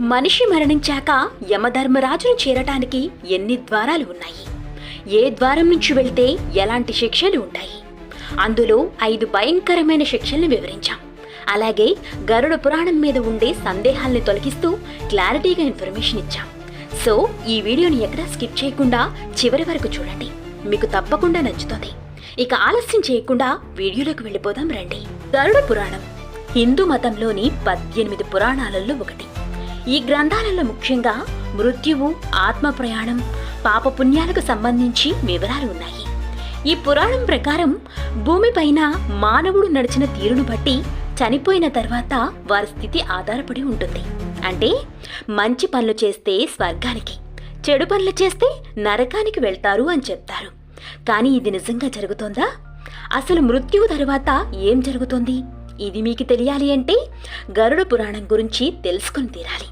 మనిషి మరణించాక యమధర్మరాజును చేరటానికి ఎన్ని ద్వారాలు ఉన్నాయి? ఏ ద్వారం నుంచి వెళ్తే ఎలాంటి శిక్షలు ఉంటాయి? అందులో ఐదు భయంకరమైన శిక్షల్ని వివరించాం. అలాగే గరుడ పురాణం మీద ఉండే సందేహాల్ని తొలగిస్తూ క్లారిటీగా ఇన్ఫర్మేషన్ ఇచ్చాం. సో ఈ వీడియోని ఎక్కడా స్కిప్ చేయకుండా చివరి వరకు చూడండి. మీకు తప్పకుండా నచ్చుతుంది. ఇక ఆలస్యం చేయకుండా వీడియోలోకి వెళ్ళిపోదాం రండి. గరుడ పురాణం హిందూ మతంలోని పద్దెనిమిది పురాణాలలో ఒకటి. ఈ గ్రంథాలలో ముఖ్యంగా మృత్యువు ఆత్మ ప్రయాణం పాపపుణ్యాలకు సంబంధించి వివరాలు ఉన్నాయి. ఈ పురాణం ప్రకారం భూమిపైన మానవుడు నడిచిన తీరును బట్టి చనిపోయిన తర్వాత వారి స్థితి ఆధారపడి ఉంటుంది. అంటే మంచి పనులు చేస్తే స్వర్గానికి చెడు పనులు చేస్తే నరకానికి వెళ్తారు అని చెప్తారు. కానీ ఇది నిజంగా జరుగుతోందా? అసలు మృత్యువు తర్వాత ఏం జరుగుతోంది? ఇది మీకు తెలియాలి అంటే గరుడ పురాణం గురించి తెలుసుకొని తీరాలి.